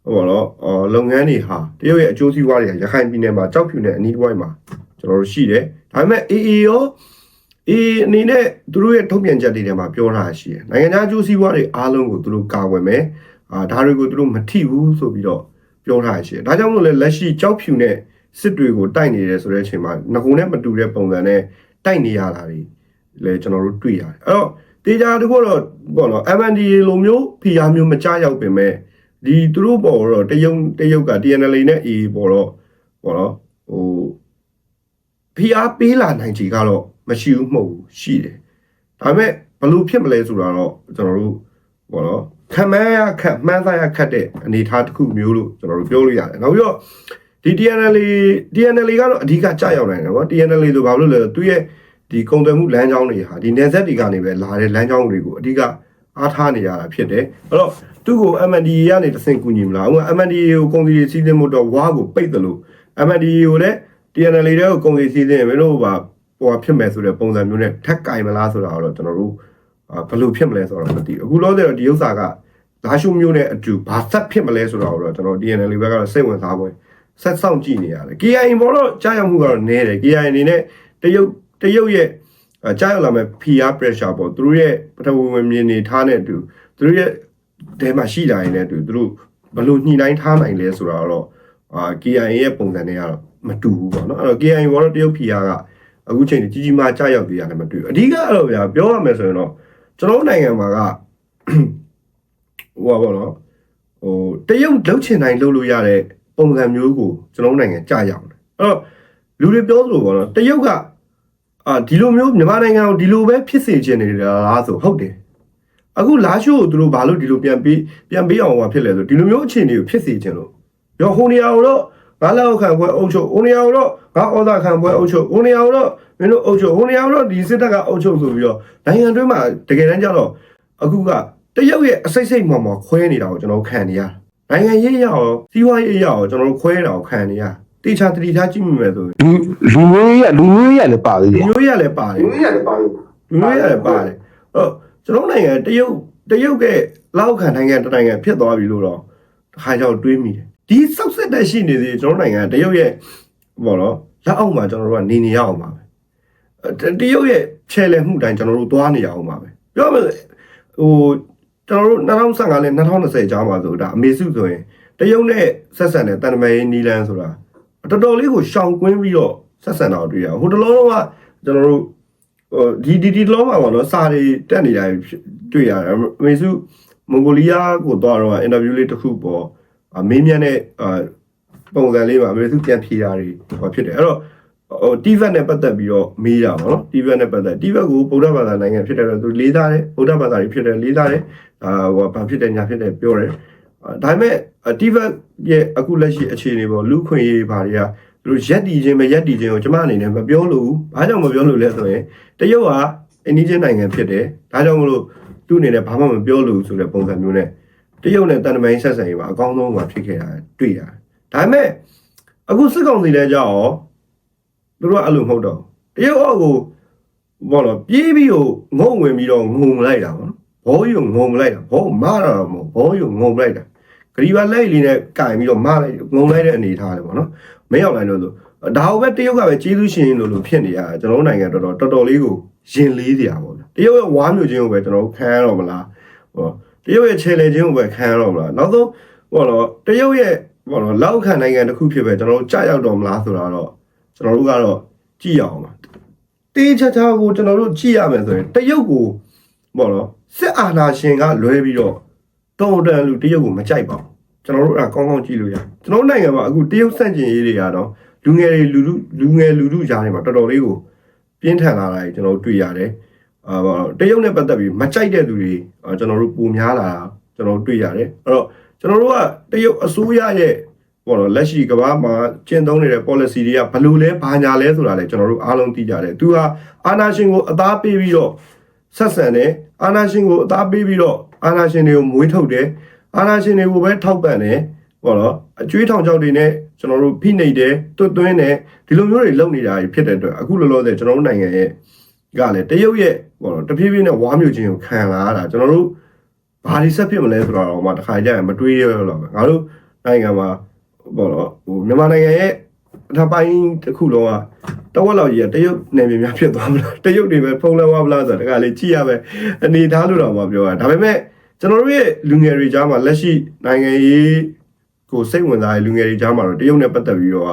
ဟိုဘောနော်အော်လုပ်ငန်းတွေဟာတရုတ်ရဲ့အကျိုးစီးပွားတွေကရခိုင်ပြည်နယ်မှာကြောက်ဖြူနဲ့အနီးတစ်ဝိုက်မှာကျွန်တော်တို့ရှိတယ်ဒါပေမဲ့ AA ရောအေးအနေနဲ့သူတို့ရဲ့ထုတ်ပြန်ချက်တွေထဲမှာပြောထားရှိတယ်နိုင်ငံခြားအကျိုးစီးပွားတွေအားလုံးကိုသူတို့ကာကွယ်မယ်အာဒါတွေကိုသူတို့မထိဘူးဆိုပြီးတော့ပြောထားရှိတယ်ဒါကြောင့်မို့လဲလက်ရှိကြောက်ဖြူနဲ့စစ်တွေကိုတိုက်နေတယ်ဆိုတဲ့အချိန်မှာငကုံနဲ့မတူတဲ့ပုံစံနဲ့တိုက်နေရတာတွေ လဲကျွန်တော်တို့တွေ့ရတယ်အဲ့တော့တေချာတခုတော့ပေါ့နော် MNDA လိုမျိုးဖီယာမျိုးမကြရောက်ပင်မဲ့ဒီသူတို့ပေါ်တော့တရုတ်တရုတ်က TNL နဲ့ AA ပေါ်တော့ပေါ့နော်ဟိုဖိအားပေးလာနိုင်ချေကတော့မရှိဘူးမဟုတ်ဘူးရှိတယ်ဒါပေမဲ့ဘလို့ဖြစ်မလဲဆိုတာတော့ကျွန်တော်တို့ဘောနော်ခံမရခက်မှန်းသားရခက်တဲ့အနေအထားတစ်ခုမျိုးလို့ကျွန်တော်တို့ပြောလို့ရတယ်နောက်ပြီးတော့ဒီ TNL TNL ကတော့အဓိကကြာရောက်နိုင်တယ်ဗော TNL ဆိုဘာလို့လဲသူရဲ့ ဒီကုန်သွယ်မှုလမ်းကြောင်းတွေဟာဒီနယ်စပ်တွေကနေပဲလာတဲ့လမ်းကြောင်းတွေကိုအဓိကအားထားနေရတာဖြစ်တယ်အဲ့တော့သူ့ကို MNDA ကနေတဆင့်ကူညီမလားဥပမာ MNDA ကိုကုန်စည်စီးသင်းမှုတော့ဝါကိုပိတ်တယ်လို့ MNDA ကိုလည်း TNL တွေကိုကုန်စည်စီးသင်းရင်မင်းတို့ဘာဟိုဖြစ်မယ်ဆိုတဲ့ပုံစံမျိုးနဲ့ထက်ကင်မလားဆိုတာတော့ကျွန်တော်တို့ဘယ်လိုဖြစ်မလဲဆိုတော့မသိဘူးအခုလောဆယ်တော့ဒီဥစ္စာကလာရှုမျိုးနဲ့အတူဘာဆက်ဖြစ်မလဲဆိုတာကိုတော့ကျွန်တော် TNL ဘက်ကတော့စိတ်ဝင်စားပွဲဆက်ဆောင်ကြည့်နေရတယ် KIA ဘောတော့ကြားရောက်မှုကတော့နည်းတယ် KIA အနေနဲ့တရုတ် တရုတ်ရဲ့ကြားရောက်လာမဲ့ PR pressure ပေါ့သူတို့ရဲ့ပထဝီဝင်မြင်နေထားတဲ့အတူသူတို့ရဲ့တဲမှာရှိလာရင်လည်းအတူသူတို့ဘယ်လိုညှိနှိုင်းထားနိုင်လဲဆိုတာတော့အာ KIA ရဲ့ပုံစံတွေကတော့မတူဘူးပေါ့နော်အဲ့တော့ KIA ဘောတော့တရုတ် PR ကအခုချိန်ကြီးကြီးမားကြားရောက်သေးရတယ်မတွေ့ဘူးအဓိကတော့ဗျာပြောရမယ်ဆိုရင်တော့ကျွန်တော်နိုင်ငံမှာကဟိုပါပေါ့နော်ဟိုတရုတ်လှုပ်ချင်တိုင်းလှုပ်လို့ရတဲ့ပုံစံမျိုးကိုကျွန်တော်နိုင်ငံကြားရောက်တယ်အဲ့တော့လူတွေပြောသလိုပေါ့နော်တရုတ်က အာဒီလိုမျိုးမြန်မာနိုင်ငံကိုဒီလိုပဲဖြစ်စေချင်နေတာလားဆိုဟုတ်တယ်အခုလာရှိုးကိုသူတို့ဘာလို့ဒီလိုပြန်ပေးပြန်ပေးအောင်ဟောဖြစ်လဲဆိုဒီလိုမျိုးအခြေအနေကိုဖြစ်စေချင်လို့ရောဟိုနေရာကိုတော့ငါလောက်ခံပွဲအုပ်ချုပ်ဟိုနေရာကိုတော့ငါဩသာခံပွဲအုပ်ချုပ်ဟိုနေရာကိုတော့မင်းတို့အုပ်ချုပ်ဟိုနေရာကိုတော့ဒီစစ်တပ်ကအုပ်ချုပ်ဆိုပြီးတော့နိုင်ငံတွင်းမှာတကယ်တမ်းကျတော့အခုကတရုတ်ရဲ့အစိတ်စိတ်မှောင်မှောင်ခွဲနေတာကိုကျွန်တော်ခံနေရနိုင်ငံရေးရအောင်စီးပွားရေးရအောင်ကျွန်တော်ခွဲတာကိုခံနေရ တေချာတတိထားကြည့်မိမယ်ဆိုရင်လူလူမျိုးရလူမျိုးရလည်းပါသေးလူတယ်မျိုးရလည်းပါတယ်လူမျိုးရလည်းပါတယ်လူမျိုးရလည်းပါတယ်အဲ့တော့ကျွန်တော်နိုင်ငံတရုတ်တရုတ်ကလောက်ခံနိုင်ငံတစ်နိုင်ငံဖြစ်သွားပြီလို့တော့တစ်ခါကြောက်တွေးမိတယ်ဒီဆောက်စစ်တဲ့ရှိနေသေးကျွန်တော်နိုင်ငံတရုတ်ရဲ့ဘောနော်လက်အောက်မှာကျွန်တော်တို့ကနေနေရအောင်ပါပဲတရုတ်ရဲ့ချဲလဲမှုတိုင်းကျွန်တော်တို့သွားနေရအောင်ပါပဲပြောမယ်ဟိုကျွန်တော်တို့2015နဲ့2020ကြားမှာဆိုဒါအမေစုဆိုရင်တရုတ်နဲ့ဆက်ဆံတဲ့တန်တမာရေးနီလန်းဆိုတာ တော်တော်လေးကိုရှောင်ကွင်းပြီးတော့ဆက်ဆံတာကိုတွေ့ရဟိုတလောတော့ကကျွန်တော်တို့ဟိုဒီဒီဒီလောမှာပေါ့နော်စာတွေတက်နေတာတွေ့ရတယ်အမေစုမွန်ဂိုလီးယားကိုတော့တော့အင်တာဗျူးလေးတစ်ခုပေါ့မေးမြန်းတဲ့အာပုံစံလေးမှာအမေစုပြန်ဖြေတာတွေဟောဖြစ်တယ်အဲ့တော့ဟို TVET နဲ့ပတ်သက်ပြီးတော့မေးတာပေါ့နော် TVET နဲ့ပတ်သက် TVET ကိုဗုဒ္ဓဘာသာနိုင်ငံဖြစ်တယ်တော့သူလေးသားတယ်ဗုဒ္ဓဘာသာတွေဖြစ်တယ်လေးသားတယ်အာဟိုဘာဖြစ်တယ်ညာဖြစ်တယ်ပြောတယ် ဒါပေမဲ့ TVET ရဲ့အခုလက်ရှိအခြေအနေပေါ့လူခွင့်ရေးဘာတွေကသူတို့ရက်တီချင်းပဲရက်တီချင်းကိုကျွန်မအနေနဲ့မပြောလို့ဘူးဘာကြောင့်မပြောလို့လဲဆိုရင်တရုတ်ကအင်းဒီချင်းနိုင်ငံဖြစ်တယ်ဒါကြောင့်မလို့သူ့အနေနဲ့ဘာမှမပြောလို့ဆိုတဲ့ပုံစံမျိုးနဲ့တရုတ်နဲ့တန်တမန်ဆက်ဆံရေးမှာအကောင်းဆုံးမှာဖြစ်ခဲ့တာတွေ့ရတယ်ဒါပေမဲ့အခုစစ်ကောင်စီလည်းကြောက်သူတို့ကအဲ့လိုမဟုတ်တော့တရုတ်အောက်ကိုဘောတော့ပြေးပြီးတော့ငုံဝင်ပြီးတော့ငုံလိုက်တာပေါ့နော်ဘောကြီးကိုငုံလိုက်တာဘောမာတာမဟုတ်ဘောကြီးကိုငုံလိုက်တာ ဂရီဘာလက်လေးနဲ့ကင်ပြီးတော့မလိုက်ငုံလိုက်တဲ့အနေထားလေပေါ့နော်မရောက်နိုင်လို့ဆိုဒါဟိုပဲတရုတ်ကပဲကျေးဇူးရှင်လို့လို့ဖြစ်နေရကျွန်တော်တို့နိုင်ငံတော်တော်တော်တော်လေးကိုရင်လေးစရာပေါ့ဗျတရုတ်ရဲ့ဝါမျိုးချင်းကိုပဲကျွန်တော်တို့ခံရတော့မလားဟောတရုတ်ရဲ့ခြေလေချင်းကိုပဲခံရတော့မလားနောက်ဆုံးဟောတော့တရုတ်ရဲ့ဟောတော့လောက်ခံနိုင်ငံတစ်ခုဖြစ်ပဲကျွန်တော်တို့ကြာရောက်တော့မလားဆိုတာတော့ကျွန်တော်တို့ကတော့ကြည့်ရအောင်ပါတေးချာချာကိုကျွန်တော်တို့ကြည့်ရမယ်ဆိုရင်တရုတ်ကိုဘောတော့စစ်အာဏာရှင်ကလွဲပြီးတော့ တော်တန်လူတရုတ်ကိုမကြိုက်ပါဘူးကျွန်တော်တို့အဲ့ကောင်းကောင်းကြည့်လို့ရကျွန်တော်နိုင်ငံမှာအခုတရုတ်ဆန့်ကျင်ရေးတွေကတော့လူငယ်တွေလူလူလူငယ်လူလူကြားထဲမှာတော်တော်လေးကိုပြင်းထန်လာတာကြီးကျွန်တော်တို့တွေ့ရတယ်အာတရုတ်နဲ့ပတ်သက်ပြီးမကြိုက်တဲ့သူတွေကျွန်တော်တို့ပုံများလာတာကျွန်တော်တို့တွေ့ရတယ်အဲ့တော့ကျွန်တော်တို့ကတရုတ်အစိုးရရဲ့ပေါ့နော်လက်ရှိကမ္ဘာမှာကျင့်သုံးနေတဲ့ policy တွေကဘယ်လိုလဲဘာညာလဲဆိုတာလည်းကျွန်တော်တို့အားလုံးသိကြတယ်သူဟာအာဏာရှင်ကိုအသားပေးပြီးတော့ ဆက်ဆံတယ်အာဏာရှင်ကိုအသားပေးပြီးတော့အာဏာရှင်တွေကိုမွေးထုတ်တယ်အာဏာရှင်တွေကိုပဲထောက်ပံ့တယ်ပေါ့နော်အကျွေးထောင်ချောက်တွေနဲ့ကျွန်တော်တို့ဖိနှိပ်တယ်တွတ်သွင်းတယ်ဒီလိုမျိုးတွေလုပ်နေတာဖြစ်တဲ့အတွက်အခုလောလောဆယ်ကျွန်တော်တို့နိုင်ငံရဲ့ကလည်းတရုတ်ရဲ့ပေါ့နော်တဖြည်းဖြည်းနဲ့ဝါမျိုးချင်းကိုခံလာရတာကျွန်တော်တို့ဘာတွေဆက်ဖြစ်မလဲဆိုတော့မှတစ်ခါကြရင်မတွေးရတော့ပဲငါတို့နိုင်ငံမှာပေါ့နော်ဟိုမြန်မာနိုင်ငံရဲ့ အထက်ပိုင်းတစ်ခုလုံးကတဝက်လောက်ကြီးကတရုတ်နယ်မြေများဖြစ်သွားမလားတရုတ်တွေပဲဖုံးလဲဝါဗလားဆိုတော့တခါလေကြည့်ရပဲအနေထားလို့တော့မှပြောတာဒါပေမဲ့ကျွန်တော်တို့ရဲ့လူငယ်တွေကြားမှာလက်ရှိနိုင်ငံရေးကိုစိတ်ဝင်စားတဲ့လူငယ်တွေကြားမှာတော့တရုတ်နဲ့ပတ်သက်ပြီးတော့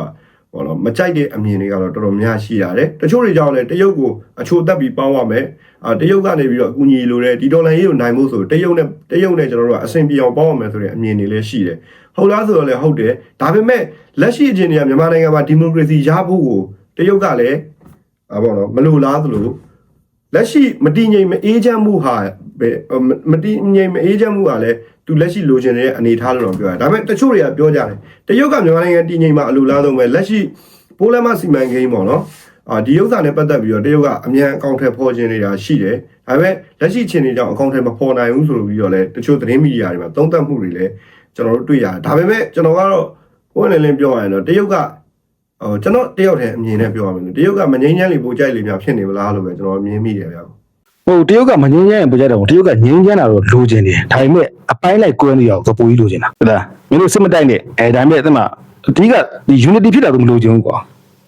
ဘောနော်မကြိုက်တဲ့အမြင်တွေကတော့တော်တော်များရှိရတယ်တချို့တွေကြောင့်လည်းတရုတ်ကိုအချိုတက်ပြီးပေါင်းရမယ်အာတရုတ်ကနေပြီးတော့အကူအညီလိုတဲ့ဒီဒေါ်လာရေးကိုနိုင်ဖို့ဆိုတရုတ်နဲ့တရုတ်နဲ့ကျွန်တော်တို့ကအဆင်ပြေအောင်ပေါင်းရမယ်ဆိုတဲ့အမြင်တွေလည်းရှိတယ်ဟုတ်လားဆိုတော့လည်းဟုတ်တယ်ဒါပေမဲ့လက်ရှိအခြေအနေကမြန်မာနိုင်ငံမှာဒီမိုကရေစီရဖို့ကိုတရုတ်ကလည်းအာဘောနော်မလိုလားသလို လက်ရှိမတည်ငြိမ်မအေးချမ်းမှုဟာဘယ်မတည်ငြိမ်မအေးချမ်းမှုဟာလည်းသူလက်ရှိလိုချင်တဲ့အနေအထားလို့တော့ပြောရတယ်ဒါပေမဲ့တချို့တွေကပြောကြတယ်တရုတ်ကမြန်မာနိုင်ငံတည်ငြိမ်မှာအလိုလားဆုံးပဲလက်ရှိပိုးလမ်းမစီမံကိန်းပေါ့နော်အာဒီဥစ္စာနဲ့ပတ်သက်ပြီးတော့တရုတ်ကအမြန်အကောင့်ထဲဖော်ခြင်းနေတာရှိတယ်ဒါပေမဲ့လက်ရှိအခြေအနေကြောင့်အကောင့်ထဲမဖော်နိုင်ဘူးဆိုလို့ပြီးတော့လည်းတချို့သတင်းမီဒီယာတွေမှာသုံးသပ်မှုတွေလည်းကျွန်တော်တို့တွေ့ရတယ်ဒါပေမဲ့ကျွန်တော်ကတော့ကိုယ်လည်းလင်းပြောရရင်တော့တရုတ်က ဟိုကျွန်တော်တယောက်တည်းအမြင်နဲ့ပြောရမယ်လို့တရုတ်ကမငိမ့်ချမ်းလေပိုကြိုက်လေများဖြစ်နေမလားလို့ပဲကျွန်တော်မြင်မိတယ်ဗျာဟိုတရုတ်ကမငင်းချမ်းရင်ပြကြတယ်ဟိုတရုတ်ကငင်းချမ်းတာတော့လိုချင်တယ်ဒါပေမဲ့အပိုင်းလိုက်ကွဲနေရအောင်သပူကြီးလိုချင်တာဟုတ်လားမင်းတို့စစ်မတိုက်နဲ့အဲဒါပေမဲ့အဲ့မှာအဓိကဒီ unity ဖြစ်တာတော့မလိုချင်ဘူးကွာ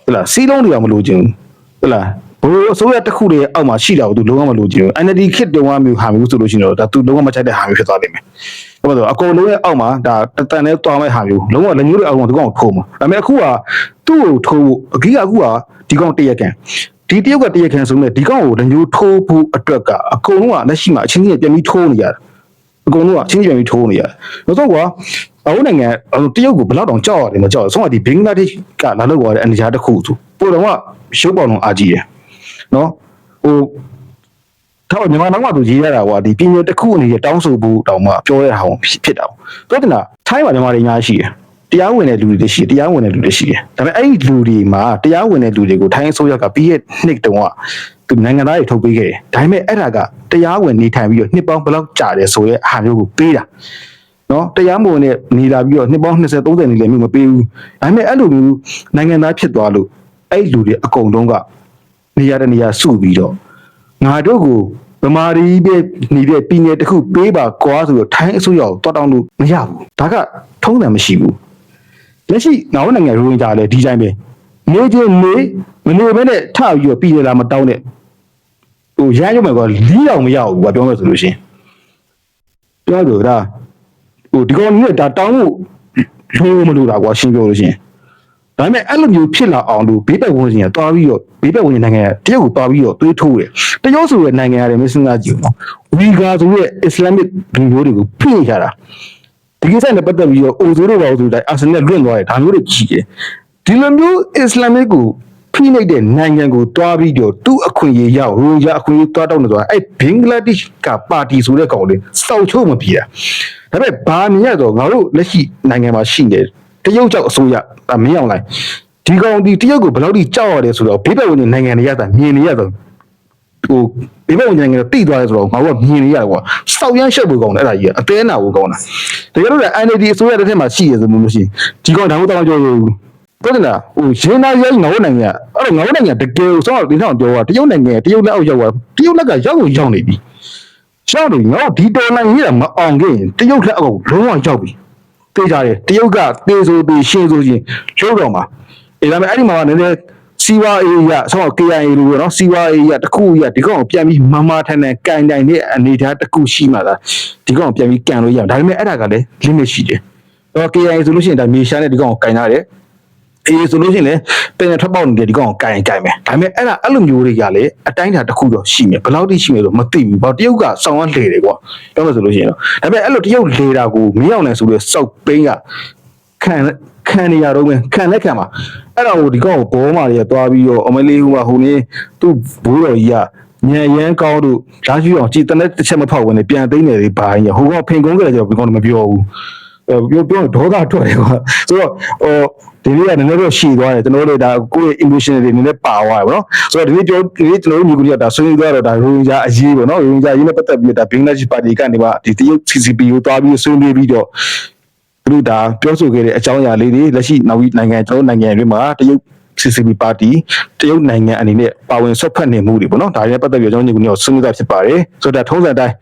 ဟုတ်လားစီးလုံးတွေကမလိုချင်ဘူးဟုတ်လား ဘိုးအစိုးရတစ်ခုတည်းအောက်မှာရှိတာကိုသူလုံးဝမလိုချင်ဘူး NLD ခစ်တုံးကမျိုးဟာမျိုးဆိုလို့ရှိရင်တော့ဒါသူလုံးဝမချိုက်တဲ့ဟာမျိုးဖြစ်သွားလိမ့်မယ်ဟုတ်ပါတော့အကုန်လုံးရဲ့အောက်မှာဒါတတန်နဲ့တွားမဲ့ဟာမျိုးလုံးဝလက်ညှိုးတွေအောက်မှာဒီကောင်ကိုထိုးမှာဒါပေမဲ့အခုကသူ့ကိုထိုးဖို့အကြီးကအခုကဒီကောင်တရက်ကန်ဒီတရုတ်ကတရက်ကန်ဆိုမဲ့ဒီကောင်ကိုလက်ညှိုးထိုးဖို့အတွက်ကအကုန်လုံးကလက်ရှိမှာအချင်းချင်းပြန်ပြီးထိုးနေရတယ်အကုန်လုံးကအချင်းချင်းပြန်ပြီးထိုးနေရတယ်နောက်ဆုံးကွာအခုနိုင်ငံတရုတ်ကိုဘယ်တော့တောင်ကြောက်ရတယ်မကြောက်ဘူးဆုံးကဒီဘင်္ဂလားဒေ့ရှ်ကလာလို့သွားတဲ့အနေအထားတစ်ခုဆိုပိုတော့ကရုပ်ပေါလုံးအာကြီးတယ် နော်ဟိုတော့မြန်မာနိုင်ငံမှာသူရေးရတာကွာဒီပြည်နယ်တစ်ခုအနေနဲ့တောင်းဆိုဖို့တောင်မှပြောရတာဟောဖြစ်တာ။ပြောတင်တာထိုင်းမှာမြန်မာတွေအများကြီးရှိတယ်။တရားဝင်တဲ့လူတွေရှိတယ်တရားဝင်တဲ့လူတွေရှိတယ်။ဒါပေမဲ့အဲ့ဒီလူတွေမှာတရားဝင်တဲ့လူတွေကိုထိုင်းအစိုးရကပြီးရဲ့နှစ်တုန်းကသူနိုင်ငံသားတွေထုတ်ပေးခဲ့တယ်။ဒါပေမဲ့အဲ့ဒါကတရားဝင်နေထိုင်ပြီးတော့နှစ်ပေါင်းဘယ်လောက်ကြာတယ်ဆိုရဲအဟာမျိုးကိုပေးတာ။နော်တရားမဝင်နဲ့နေလာပြီးတော့နှစ်ပေါင်း20 30နေလည်းမျိုးမပေးဘူး။ဒါပေမဲ့အဲ့လိုမျိုးနိုင်ငံသားဖြစ်သွားလို့အဲ့ဒီလူတွေအကုန်လုံးက နေရာတနေရာစုပြီးတော့ငါတို့ကိုဗမာရီပဲနေတဲ့ပြည်နယ်တစ်ခုပေးပါကွာဆိုတော့ထိုင်းအစိုးရကိုတွားတောင်းလို့မရဘူးဒါကထုံးတယ်မရှိဘူးလက်ရှိငါတို့နိုင်ငံရိုဟင်ဂျာလည်းဒီတိုင်းပဲနေချင်းနေမနေဘဲနဲ့ထပြီးတော့ပြည်ရလာမတောင်းနဲ့ဟိုရမ်းရုံပဲကွာလီးအောင်မရဘူးကွာပြောမယ်ဆိုလို့ရှရင်ပြောလို့ဒါဟိုဒီကောင်ကြီးကဒါတောင်းဖို့လိုမလို့တာကွာရှင်းပြောလို့ရှရင် ဒါပေမဲ့အဲ့လိုမျိုးဖြစ်လာအောင်လို့ဘေးပတ်ဝန်းကျင်ကတွားပြီးတော့ဘေးပတ်ဝန်းကျင်နိုင်ငံကတရုတ်ကိုတွားပြီးတော့သွေးထိုးတယ်တရုတ်ဆိုတဲ့နိုင်ငံရတယ်မစဉ်းစားကြည့်ဘူးနော်ဝီဂါဆိုတဲ့အစ္စလာမစ်လူမျိုးတွေကိုဖိနေကြတာဒီကိစ္စနဲ့ပတ်သက်ပြီးတော့အိုဇိုးတို့ပါဆိုတဲ့အအာဆင်နယ်လွင့်သွားတယ်ဒါမျိုးတွေကြီးတယ်ဒီလိုမျိုးအစ္စလာမစ်ကိုဖိနေတဲ့နိုင်ငံကိုတွားပြီးတော့သူ့အခွင့်အရေးရအောင်ရိုဟင်ဂျာအခွင့်အရေးတွားတောင်းနေသွားအဲ့ဘင်္ဂလားဒေ့ရှ်ကပါတီဆိုတဲ့ကောင်လေးစောက်ချုံမပြေတာဒါပေမဲ့ဘာမြင်ရတော့ငါတို့လက်ရှိနိုင်ငံမှာရှိနေတယ် တရုတ်ကြောက်အစိုးရအမင်းအောင်လိုက်ဒီကောင်ဒီတရုတ်ကိုဘယ်လောက်ထိကြောက်ရတယ်ဆိုတော့ဘေးဘက်ဝင်တဲ့နိုင်ငံတွေရတာမြင်နေရတော့ဟိုဘေးဘက်ဝင်နိုင်ငံတွေတိသွားတယ်ဆိုတော့ငါတို့ကမြင်နေရကွာစောက်ရမ်းရှက်ဖို့ကောင်းတယ်အဲ့ဒါကြီးကအသေးနာဖို့ကောင်းတာတကယ်လို့လည်း NLD အစိုးရတစ်ထက်မှာရှိရဆိုလို့မရှိဒီကောင်ဒါမှမဟုတ်တော့ကြောက်ဘူးပြောတယ်လားဟိုရင်းသားရိုင်းငါတို့နိုင်ငံအဲ့တော့ငါတို့နိုင်ငံတကယ်ကိုစောက်ဒီထောင်ပြောတာတရုတ်နိုင်ငံတရုတ်လက်အောက်ရောက်သွားတရုတ်လက်ကရောက်ကိုရောက်နေပြီရှောက်လို့ငါတို့ဒီတော်နိုင်ငံကြီးကမအောင်ခဲ့ရင်တရုတ်လက်အောက်ကိုလုံးဝရောက်ပြီ သိကြတယ်တရုတ်ကတေဆိုပြီးရှင်းဆိုချင်းလုံးတော့မှာအဲဒါပေမဲ့အဲ့ဒီမှာကနည်းနည်းစီဝါအေးရဆောင်း KIA လို့ပြောနော်စီဝါအေးရတခုရဒီကောင်ကိုပြန်ပြီးမမထန်ထန်ကန်တိုင်တဲ့အနေထားတစ်ခုရှိမှသာဒီကောင်ကိုပြန်ပြီးကန်လို့ရအောင်ဒါပေမဲ့အဲ့ဒါကလည်း limit ရှိတယ်တော့ KIA ဆိုလို့ရှိရင်ဒါမြေရှားနဲ့ဒီကောင်ကိုကန်ရတယ် အေးဆိုလို့ရှိရင်လည်းတင်ရထွက်ပေါက်နေတဲ့ဒီကောင်ကိုကန်ရင်ကန်မယ်ဒါပေမဲ့အဲ့ဒါအဲ့လိုမျိုးတွေကလည်းအတိုင်းအတာတစ်ခုတော့ရှိမယ်ဘယ်လောက်ထိရှိမယ်လို့မသိဘူးဘာတရုတ်ကစောင်းရလှေတယ်ကွာပြောမယ်ဆိုလို့ရှိရင်တော့ဒါပေမဲ့အဲ့လိုတရုတ်လေတာကိုမင်းအောင်နိုင်ဆိုလို့စောက်ပိန်းကခံခံနေရတော့မယ်ခံလက်ခံပါအဲ့ဒါကိုဒီကောင်ကိုဘောမာတွေကတွားပြီးတော့အမလေးဟိုမှာဟိုနေသူ့ဘိုးတော်ကြီးကညံရမ်းကောင်းတို့လာကြည့်အောင်ကြည်တနဲ့တစ်ချက်မဖောက်ဝင်နေပြန်သိမ်းနေလေဘာကြီးဟိုကောင်ဖင်ကုန်းကြတယ်ကြောဘီကောင်မပြောဘူး ပြောပြောဒေါသထွက်တယ်ကွာဆိုတော့ဟိုဒီနေ့ကနည်းနည်းတော့ရှည်သွားတယ်ကျွန်တော်တို့ဒါကိုယ့်ရဲ့ emotion တွေနည်းနည်းပါသွားတယ်ဗောနော်ဆိုတော့ဒီနေ့ပြောဒီနေ့ကျွန်တော်တို့ညီကိုတွေကဒါဆွေးနွေးသွားတော့ဒါရိုဟင်ဂျာအရေးပေါ့နော်ရိုဟင်ဂျာအရေးနဲ့ပတ်သက်ပြီးတော့ဒါဘင်္ဂလားဒေ့ရှ်ပါတီကနေမှဒီတရုတ် CCP ကိုတွားပြီးဆွေးနွေးပြီးတော့သူတို့ဒါပြောဆိုခဲ့တဲ့အကြောင်းအရာလေးတွေလက်ရှိနောက်ပြီးနိုင်ငံကျွန်တော်တို့နိုင်ငံတွေမှာတရုတ် CCP ပါတီတရုတ်နိုင်ငံအနေနဲ့ပါဝင်ဆွတ်ဖက်နေမှုတွေပေါ့နော်ဒါတွေနဲ့ပတ်သက်ပြီးတော့ကျွန်တော်ညီကိုညောဆွေးနွေးတာဖြစ်ပါတယ်ဆိုတော့ဒါထုံးစံအတိုင်း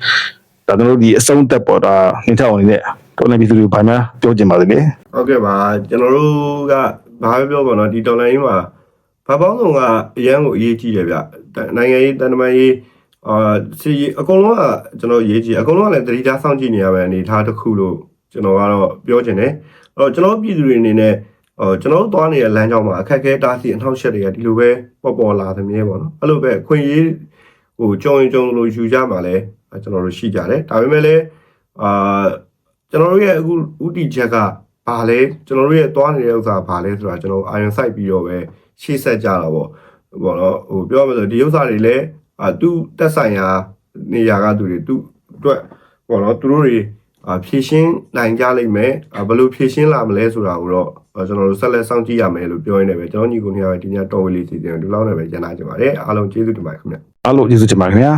ဒါကျွန်တော်တို့ဒီအဆုံးသက်ပေါ်ဒါနေထောင်အနေနဲ့ တော်လည်းပြည်သူတွေဘာမှပြောချင်ပါသေးလဲဟုတ်ကဲ့ပါကျွန်တော်တို့ကဘာပဲပြောပါတော့ဒီတော်လိုင်းမှာဘာပေါင်းစုံကအရန်ကိုအရေးကြီးတယ်ဗျနိုင်ငံရေးတန်တမာရေးအာစီအကုန်လုံးကကျွန်တော်ရေးကြည့်အကုန်လုံးကလည်းတတိထားစောင့်ကြည့်နေရမယ့်အနေအထားတစ်ခုလို့ကျွန်တော်ကတော့ပြောချင်တယ်အဲ့တော့ကျွန်တော်ပြည်သူတွေအနေနဲ့ဟိုကျွန်တော်တို့သွားနေတဲ့လမ်းကြောင်းမှာအခက်အခဲတားဆီးအထောက်အချက်တွေကဒီလိုပဲပေါ်ပေါ်လာသမြဲပေါ့နော်အဲ့လိုပဲအခွင့်အရေးဟိုကြုံရင်ကြုံလို့ယူကြမှာလဲကျွန်တော်တို့ရှိကြတယ်ဒါပေမဲ့လည်းအာ ကျွန်တော်တို့ရဲ့အခုဥတီချက်ကဘာလဲကျွန်တော်တို့ရဲ့သွားနေတဲ့ဥစ္စာဘာလဲဆိုတာကျွန်တော်အာရုံစိုက်ပြီးတော့ပဲရှေ့ဆက်ကြတာပေါ့ပေါ့နော်ဟိုပြောရမယ်ဆိုဒီဥစ္စာတွေလည်းအာသူတက်ဆိုင်ရာနေရာကသူတွေသူအတွက်ပေါ့နော်သူတို့တွေအာဖြည့်ရှင်းနိုင်ကြလိမ့်မယ်အာဘယ်လိုဖြည့်ရှင်းလာမလဲဆိုတာကိုတော့အာကျွန်တော်တို့ဆက်လက်စောင့်ကြည့်ရမယ်လို့ပြောရင်းနဲ့ပဲကျွန်တော်ညီကိုနေရာဒီညတော်ဝေးလေးစီစဉ်ဒီလောက်နဲ့ပဲကျန်လာကြပါတယ်အားလုံးကျေးဇူးတင်ပါတယ်ခင်ဗျအားလုံးကျေးဇူးတင်ပါတယ်ခင်ဗျာ